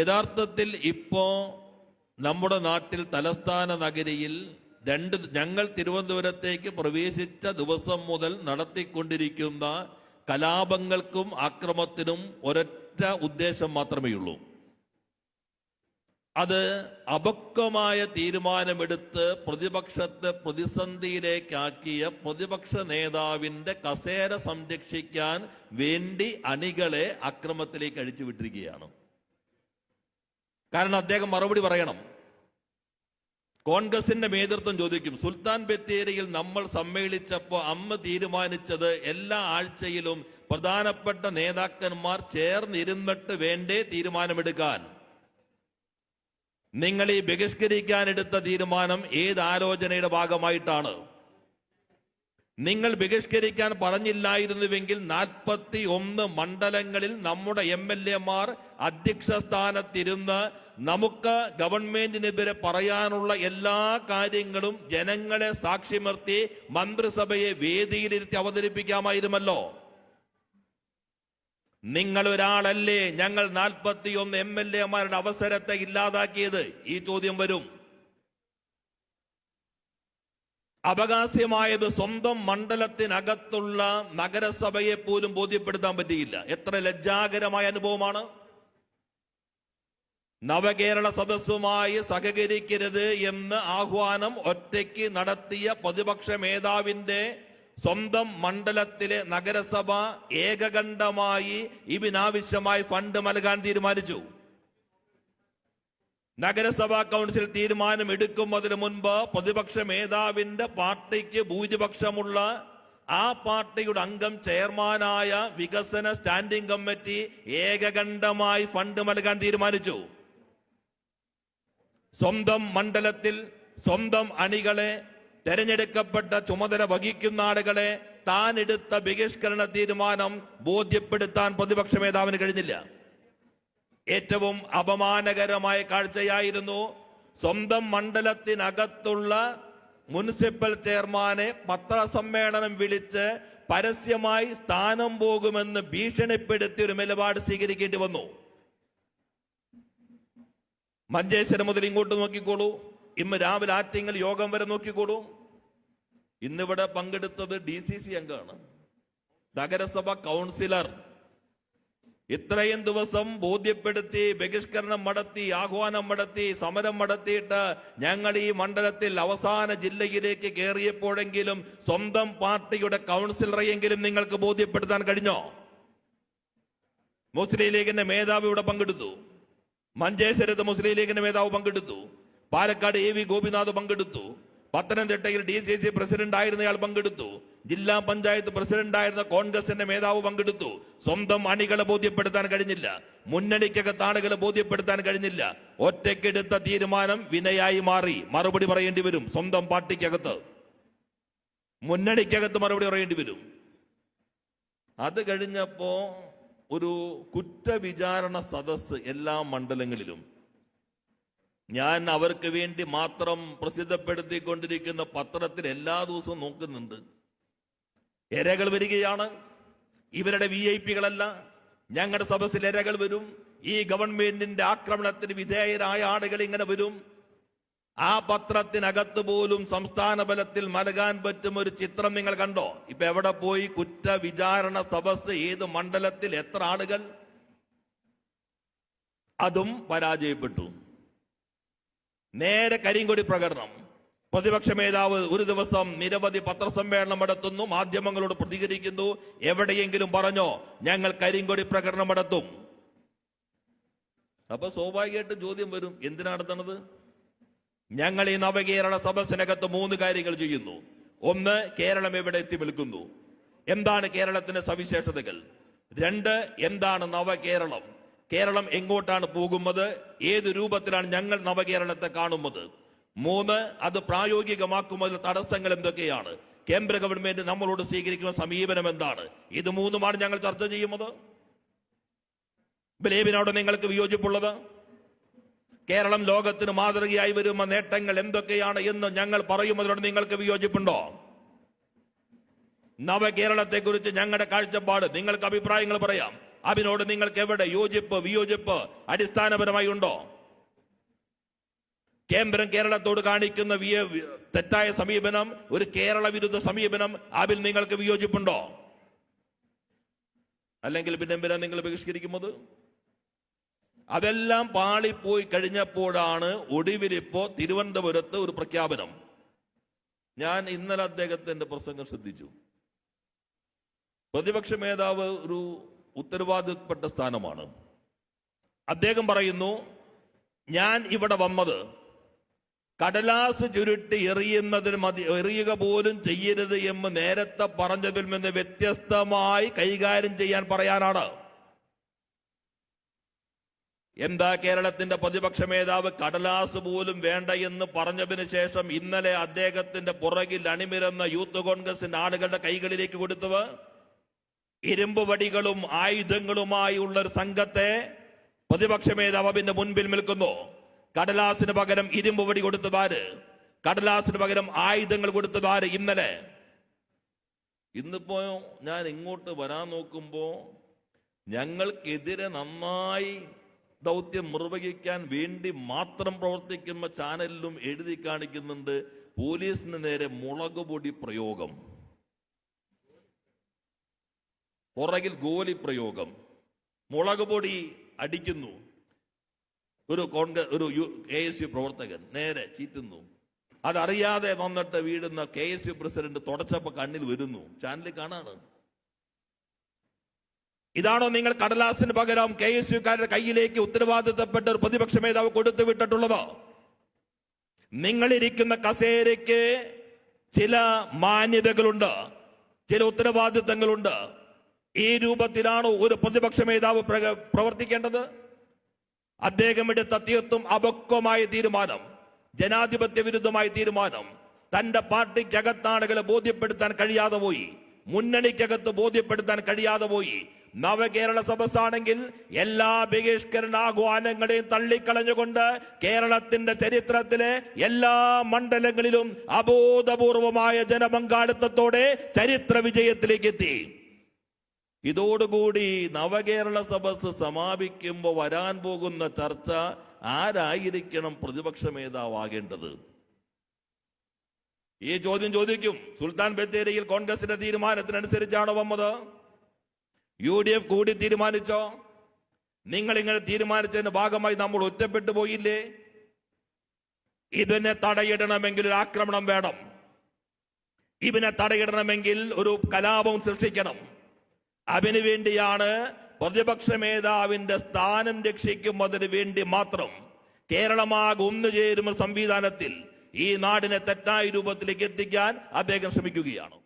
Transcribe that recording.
യഥാർത്ഥത്തിൽ ഇപ്പോ നമ്മുടെ നാട്ടിൽ തലസ്ഥാന നഗരിയിൽ രണ്ട് ഞങ്ങൾ തിരുവനന്തപുരത്തേക്ക് പ്രവേശിച്ച ദിവസം മുതൽ നടത്തിക്കൊണ്ടിരിക്കുന്ന കലാപങ്ങൾക്കും ആക്രമത്തിനും ഒരൊറ്റ ഉദ്ദേശം മാത്രമേ ഉള്ളൂ. അത് അപക്വമായ തീരുമാനമെടുത്ത് പ്രതിപക്ഷത്തെ പ്രതിസന്ധിയിലേക്കാക്കിയ പ്രതിപക്ഷ നേതാവിന്റെ കസേര സംരക്ഷിക്കാൻ വേണ്ടി അണികളെ അക്രമത്തിലേക്ക് അഴിച്ചുവിട്ടിരിക്കുകയാണ് കാരണം അദ്ദേഹം മറുപടി പറയണം. കോൺഗ്രസിന്റെ നേതൃത്വം ചോദിക്കും സുൽത്താൻ ബത്തേരിയിൽ നമ്മൾ സമ്മേളിച്ചപ്പോൾ അമ്മ തീരുമാനിച്ചത് എല്ലാ ആഴ്ചയിലും പ്രധാനപ്പെട്ട നേതാക്കന്മാർ ചേർന്നിരുന്നിട്ട് വേണ്ടേ തീരുമാനമെടുക്കാൻ? നിങ്ങൾ ഈ ബഹിഷ്കരിക്കാൻ എടുത്ത തീരുമാനം ഏത് ആലോചനയുടെ ഭാഗമായിട്ടാണ്? നിങ്ങൾ ബഹിഷ്കരിക്കാൻ പറഞ്ഞില്ലായിരുന്നുവെങ്കിൽ നാൽപ്പത്തി ഒന്ന് മണ്ഡലങ്ങളിൽ നമ്മുടെ എം എൽ എമാർ അധ്യക്ഷ സ്ഥാനത്തിരുന്ന് നമുക്ക് ഗവൺമെന്റിനെതിരെ പറയാനുള്ള എല്ലാ കാര്യങ്ങളും ജനങ്ങളെ സാക്ഷി നിർത്തി മന്ത്രിസഭയെ വേദിയിലിരുത്തി അവതരിപ്പിക്കാമായിരുന്നല്ലോ. നിങ്ങൾ ഒരാളല്ലേ ഞങ്ങൾ നാൽപ്പത്തിയൊന്ന് എം എൽ എമാരുടെ അവസരത്തെ ഇല്ലാതാക്കിയത്? ഈ ചോദ്യം വരും. അവകാശമായത് സ്വന്തം മണ്ഡലത്തിനകത്തുള്ള നഗരസഭയെ പോലും ബോധ്യപ്പെടുത്താൻ പറ്റിയില്ല. എത്ര ലജ്ജാകരമായ അനുഭവമാണ്. നവകേരള സദസ്സുമായി സഹകരിക്കരുത് എന്ന് ആഹ്വാനം ഒറ്റയ്ക്ക് നടത്തിയ പ്രതിപക്ഷ മേധാവിന്റെ സ്വന്തം മണ്ഡലത്തിലെ നഗരസഭ ഏകകണ്ഠമായി ഇതിനാവശ്യമായി ഫണ്ട് നൽകാൻ തീരുമാനിച്ചു. നഗരസഭാ കൗൺസിൽ തീരുമാനം എടുക്കുന്നതിന് മുൻപ് പ്രതിപക്ഷ മേധാവിന്റെ പാർട്ടിക്ക് ഭൂരിപക്ഷമുള്ള ആ പാർട്ടിയുടെ അംഗം ചെയർമാനായ വികസന സ്റ്റാൻഡിംഗ് കമ്മിറ്റി ഏകകണ്ഠമായി ഫണ്ട് നൽകാൻ തീരുമാനിച്ചു. സ്വന്തം മണ്ഡലത്തിൽ സ്വന്തം അണികളെ തെരഞ്ഞെടുക്കപ്പെട്ട ചുമതല വഹിക്കുന്ന ആളുകളെ താൻ എടുത്ത ബഹിഷ്കരണ തീരുമാനം ബോധ്യപ്പെടുത്താൻ പ്രതിപക്ഷ മേധാവിന് കഴിഞ്ഞില്ല. ഏറ്റവും അപമാനകരമായ കാഴ്ചയായിരുന്നു സ്വന്തം മണ്ഡലത്തിനകത്തുള്ള മുനിസിപ്പൽ ചെയർമാനെ പത്രസമ്മേളനം വിളിച്ച് പരസ്യമായി സ്ഥാനം പോകുമെന്ന് ഭീഷണിപ്പെടുത്തി ഒരു നിലപാട് സ്വീകരിക്കേണ്ടി വന്നു. മഞ്ചേശ്വരം മുതൽ ഇങ്ങോട്ട് നോക്കിക്കോളൂ. ഇന്ന് രാവിലെ ആറ്റിങ്ങൽ യോഗം വരെ നോക്കിക്കോളൂ. ഇന്നിവിടെ പങ്കെടുത്തത് ഡി സി സി അംഗമാണ്. നഗരസഭ കൗൺസിലർ. ഇത്രയും ദിവസം ബോധ്യപ്പെടുത്തി ബഹിഷ്കരണം നടത്തി ആഹ്വാനം നടത്തി സമരം നടത്തിയിട്ട് ഞങ്ങൾ ഈ മണ്ഡലത്തിൽ അവസാന ജില്ലയിലേക്ക് കയറിയപ്പോഴെങ്കിലും സ്വന്തം പാർട്ടിയുടെ കൗൺസിലറെയെങ്കിലും നിങ്ങൾക്ക് ബോധ്യപ്പെടുത്താൻ കഴിഞ്ഞോ? മുസ്ലിം ലീഗിന്റെ മേധാവി ഇവിടെ പങ്കെടുത്തു. മഞ്ചേശ്വരത്ത് മുസ്ലിം ലീഗിന്റെ നേതാവ് പങ്കെടുത്തു. പാലക്കാട് എ വി ഗോപിനാഥ് പങ്കെടുത്തു. പത്തനംതിട്ടയിൽ ഡി സി സി പ്രസിഡന്റ് ആയിരുന്നയാൾ പങ്കെടുത്തു. ജില്ലാ പഞ്ചായത്ത് പ്രസിഡന്റ് ആയിരുന്ന കോൺഗ്രസിന്റെ നേതാവ് പങ്കെടുത്തു. സ്വന്തം അണികളെ ബോധ്യപ്പെടുത്താൻ കഴിഞ്ഞില്ല. മുന്നണിക്കകത്ത് ആളുകളെ ബോധ്യപ്പെടുത്താൻ കഴിഞ്ഞില്ല. ഒറ്റയ്ക്കെടുത്ത തീരുമാനം വിനയായി മാറി. മറുപടി പറയേണ്ടി വരും സ്വന്തം പാർട്ടിക്കകത്ത്. മുന്നണിക്കകത്ത് മറുപടി പറയേണ്ടി വരും. അത് കഴിഞ്ഞപ്പോ ഒരു കുറ്റവിചാരണ സദസ് എല്ലാ മണ്ഡലങ്ങളിലും. ഞാൻ അവർക്ക് വേണ്ടി മാത്രം പ്രസിദ്ധപ്പെടുത്തിക്കൊണ്ടിരിക്കുന്ന പത്രത്തിൽ എല്ലാ ദിവസവും നോക്കുന്നുണ്ട്. എരകൾ വരികയാണ്. ഇവരുടെ വി ഐ പികളല്ല ഞങ്ങളുടെ സദസ്സിൽ എരകൾ വരും. ഈ ഗവൺമെന്റിന്റെ ആക്രമണത്തിന് വിധേയരായ ആളുകൾ ഇങ്ങനെ വരും. ആ പത്രത്തിനകത്ത് പോലും സംസ്ഥാന ബലത്തിൽ നൽകാൻ പറ്റും ഒരു ചിത്രം നിങ്ങൾ കണ്ടോ? ഇപ്പൊ എവിടെ പോയി കുറ്റവിചാരണ സദസ് ഏത് മണ്ഡലത്തിൽ എത്ര ആളുകൾ? അതും പരാജയപ്പെട്ടു. നേരെ കരിങ്കൊടി പ്രകടനം. പ്രതിപക്ഷ മേധാവ് ഒരു ദിവസം നിരവധി പത്രസമ്മേളനം നടത്തുന്നു മാധ്യമങ്ങളോട് പ്രതികരിക്കുന്നു. എവിടെയെങ്കിലും പറഞ്ഞോ ഞങ്ങൾ കരിങ്കൊടി പ്രകടനം നടത്തും. അപ്പൊ സ്വാഭാവികമായിട്ട് ചോദ്യം വരും എന്തിനാ നടത്തണത് ഞങ്ങൾ ഈ നവകേരള സദസ്സിനകത്ത് മൂന്ന് കാര്യങ്ങൾ ചെയ്യുന്നു. ഒന്ന് കേരളം എവിടെ എത്തി വിൽക്കുന്നു. എന്താണ് കേരളത്തിന്റെ സവിശേഷതകൾ? രണ്ട് എന്താണ് നവകേരളം? കേരളം എങ്ങോട്ടാണ് പോകുന്നത്? ഏത് രൂപത്തിലാണ് ഞങ്ങൾ നവകേരളത്തെ കാണുന്നത്? മൂന്ന് അത് പ്രായോഗികമാക്കുന്നതിൽ തടസ്സങ്ങൾ എന്തൊക്കെയാണ്? കേന്ദ്ര ഗവൺമെന്റ് നമ്മളോട് സ്വീകരിക്കുന്ന സമീപനം എന്താണ്? ഇത് മൂന്നുമാണ് ഞങ്ങൾ ചർച്ച ചെയ്യുന്നത്. ബലേബിനോട് നിങ്ങൾക്ക് വിയോജിപ്പുള്ളത്? കേരളം ലോകത്തിന് മാതൃകയായി വരുന്ന നേട്ടങ്ങൾ എന്തൊക്കെയാണ് എന്ന് ഞങ്ങൾ പറയുന്നതിനോട് നിങ്ങൾക്ക് വിയോജിപ്പുണ്ടോ? നവകേരളത്തെ കുറിച്ച് ഞങ്ങളുടെ കാഴ്ചപ്പാട് നിങ്ങൾക്ക് അഭിപ്രായങ്ങൾ പറയാം. അതിനോട് നിങ്ങൾക്ക് എവിടെ യോജിപ്പ് വിയോജിപ്പ് അടിസ്ഥാനപരമായി ഉണ്ടോ? കേന്ദ്രം കേരളത്തോട് കാണിക്കുന്ന തെറ്റായ സമീപനം ഒരു കേരള വിരുദ്ധ സമീപനം അതിൽ നിങ്ങൾക്ക് വിയോജിപ്പുണ്ടോ? അല്ലെങ്കിൽ പിന്നെ എന്തിനാ നിങ്ങൾ ബഹിഷ്കരിക്കുന്നത്? അതെല്ലാം പാളിപ്പോയി കഴിഞ്ഞപ്പോഴാണ് ഒടുവിലിപ്പോ തിരുവനന്തപുരത്ത് ഒരു പ്രഖ്യാപനം. ഞാൻ ഇന്നലെ അദ്ദേഹത്തിന്റെ പ്രസംഗം ശ്രദ്ധിച്ചു. പ്രതിപക്ഷ നേതാവ് ഒരു ഉത്തരവാദിത്തപ്പെട്ട സ്ഥാനമാണ്. അദ്ദേഹം പറയുന്നു ഞാൻ ഇവിടെ വന്നത് കടലാസ് ചുരുട്ടി എറിയുന്നതിന് മതി എറിയുക പോലും ചെയ്യരുത് എന്ന് നേരത്തെ പറഞ്ഞതിൽ നിന്ന് വ്യത്യസ്തമായി കൈകാര്യം ചെയ്യാൻ പറയാനാണ്. എന്താ കേരളത്തിന്റെ പ്രതിപക്ഷ മേധാവ് കടലാസ് പോലും വേണ്ട എന്ന് പറഞ്ഞതിന് ശേഷം ഇന്നലെ അദ്ദേഹത്തിന്റെ പുറകിൽ അണിമിരുന്ന യൂത്ത് കോൺഗ്രസിന്റെ ആളുകളുടെ കൈകളിലേക്ക് കൊടുത്തത്? ഇരുമ്പ് വടികളും ആയുധങ്ങളുമായി ഉള്ള ഒരു സംഘത്തെ പ്രതിപക്ഷ മേധാവ് അതിന്റെ മുൻപിൽ നിൽക്കുന്നു. കടലാസിന് പകരം ഇരുമ്പ് വടി കൊടുത്തതാര് കടലാസിന് പകരം ആയുധങ്ങൾ കൊടുത്തതാര് ഇന്നലെ? ഇന്നിപ്പോ ഞാൻ ഇങ്ങോട്ട് വരാൻ നോക്കുമ്പോ ഞങ്ങൾക്കെതിരെ നന്നായി ദൗത്യം നിർവഹിക്കാൻ വേണ്ടി മാത്രം പ്രവർത്തിക്കുന്ന ചാനലിലും എഴുതി കാണിക്കുന്നുണ്ട് പോലീസിന് നേരെ മുളക് പൊടി പ്രയോഗം. പുറകിൽ ഗോലി പ്രയോഗം. മുളക് പൊടി അടിക്കുന്നു. ഒരു കോൺഗ്രസ് ഒരു യു കെ എസ് യു പ്രവർത്തകൻ നേരെ ചീറ്റുന്നു. അതറിയാതെ വന്നിട്ട് വീടുന്ന കെ എസ് യു പ്രസിഡന്റ് തുടച്ചപ്പോ കണ്ണിൽ വരുന്നു. ചാനലിൽ കാണാണ്. ഇതാണോ നിങ്ങൾ കടലാസിന് പകരം കെ എസ് യുക്കാരുടെ കയ്യിലേക്ക് ഉത്തരവാദിത്തപ്പെട്ട ഒരു പ്രതിപക്ഷ മേധാവ് കൊടുത്തു വിട്ടിട്ടുള്ളത്? നിങ്ങളിരിക്കുന്ന കസേരയ്ക്ക് ചില മാന്യതകളുണ്ട് ചില ഉത്തരവാദിത്തങ്ങളുണ്ട്. ഈ രൂപത്തിലാണോ ഒരു പ്രതിപക്ഷ മേധാവ് പ്രവർത്തിക്കേണ്ടത്. അദ്ദേഹം എടുത്ത തീർത്തും അപക്വമായ തീരുമാനം ജനാധിപത്യ വിരുദ്ധമായ തീരുമാനം. തന്റെ പാർട്ടിക്കകത്താളുകളെ ബോധ്യപ്പെടുത്താൻ കഴിയാതെ പോയി മുന്നണിക്കകത്ത് ബോധ്യപ്പെടുത്താൻ കഴിയാതെ പോയി നവകേരള സഭസാണെങ്കിൽ എല്ലാ ബഹിഷ്കരണ ആഹ്വാനങ്ങളെയും തള്ളിക്കളഞ്ഞുകൊണ്ട് കേരളത്തിന്റെ ചരിത്രത്തിലെ എല്ലാ മണ്ഡലങ്ങളിലും അബോധപൂർവമായ ജനപങ്കാളിത്തത്തോടെ ചരിത്ര വിജയത്തിലേക്ക് എത്തി ഇതോടുകൂടി നവകേരള സഭസ് സമാപിക്കുമ്പോൾ വരാൻ പോകുന്ന ചർച്ച ആരായിരിക്കണം പ്രതിപക്ഷ നേതാവാകേണ്ടത്? ഈ ചോദ്യം ചോദിക്കും. സുൽത്താൻ ബത്തേരിയിൽ കോൺഗ്രസിന്റെ തീരുമാനത്തിനനുസരിച്ചാണോ വന്നത്? യു ഡി എഫ് കൂടി തീരുമാനിച്ചോ? നിങ്ങൾ ഇങ്ങനെ തീരുമാനിച്ചതിന്റെ ഭാഗമായി നമ്മൾ ഒറ്റപ്പെട്ടു പോയില്ലേ? ഇതിനെ തടയിടണമെങ്കിൽ ഒരു ആക്രമണം വേണം. ഇവനെ തടയിടണമെങ്കിൽ ഒരു കലാപം സൃഷ്ടിക്കണം. അതിനു വേണ്ടിയാണ് പ്രതിപക്ഷ മേധാവിന്റെ സ്ഥാനം രക്ഷിക്കുന്നതിന് വേണ്ടി മാത്രം കേരളമാകെ ഒന്നുചേരുന്ന സംവിധാനത്തിൽ ഈ നാടിനെ തെറ്റായ രൂപത്തിലേക്ക് എത്തിക്കാൻ അദ്ദേഹം ശ്രമിക്കുകയാണ്.